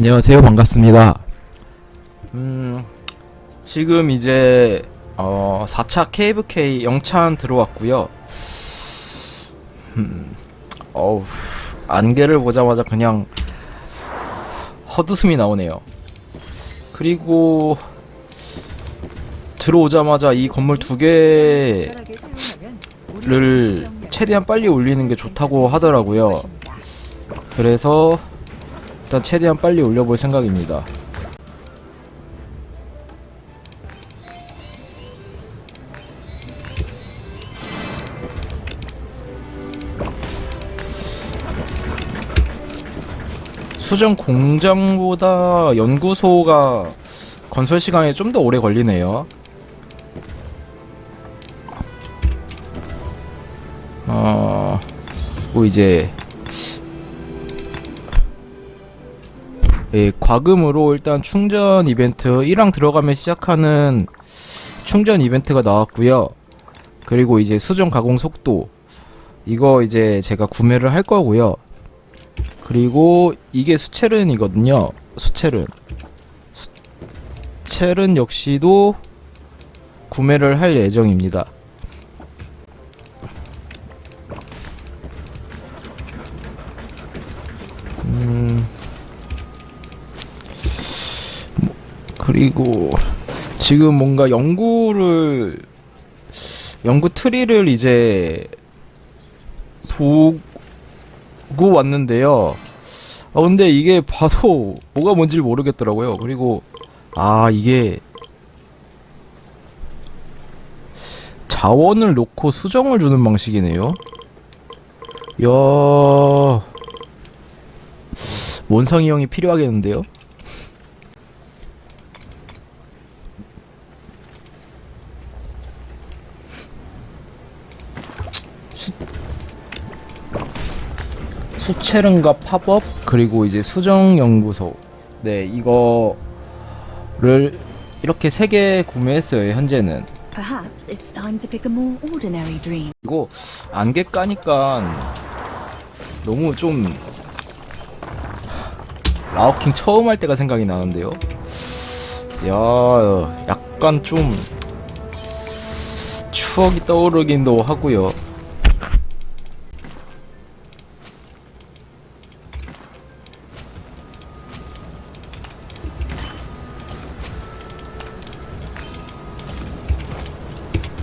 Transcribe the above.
안녕하세요. 반갑습니다. 음, 지금 이제 어, 4차 KVK 영찬 들어왔고요. 음, 어우, 안개를 보자마자 그냥 헛웃음이 나오네요. 그리고 들어오자마자 이 건물 두 개를 최대한 빨리 올리는 게 좋다고 하더라고요. 그래서 일단 최대한 빨리 올려볼 생각입니다. 수정 공장보다 연구소가 건설 시간이 좀 더 오래 걸리네요. 어, 뭐 이제 예, 과금으로 일단 충전 이벤트 1항 들어가면 시작하는 충전 이벤트가 나왔고요. 그리고 이제 수정 가공 속도 이거 이제 제가 구매를 할 거고요. 그리고 이게 수체른이거든요. 수체른. 수체른 역시도 구매를 할 예정입니다. 그리고 지금 뭔가 연구를 연구 트리를 이제 보고 왔는데요. 아 근데 이게 봐도 뭐가 뭔지 를 모르겠더라고요. 그리고 아 이게 자원을 놓고 수정을 주는 방식이네요. 야 원상이 형이 필요하겠는데요? 수체른과 팝업 그리고 이제 수정 연구소. 네 이거를 이렇게 세 개 구매했어요 현재는. Perhaps it's time to pick a more ordinary dream. 이거 안개 까니까 너무 좀 라오킹 처음 할 때가 생각이 나는데요. 야 약간 좀 추억이 떠오르긴도 하고요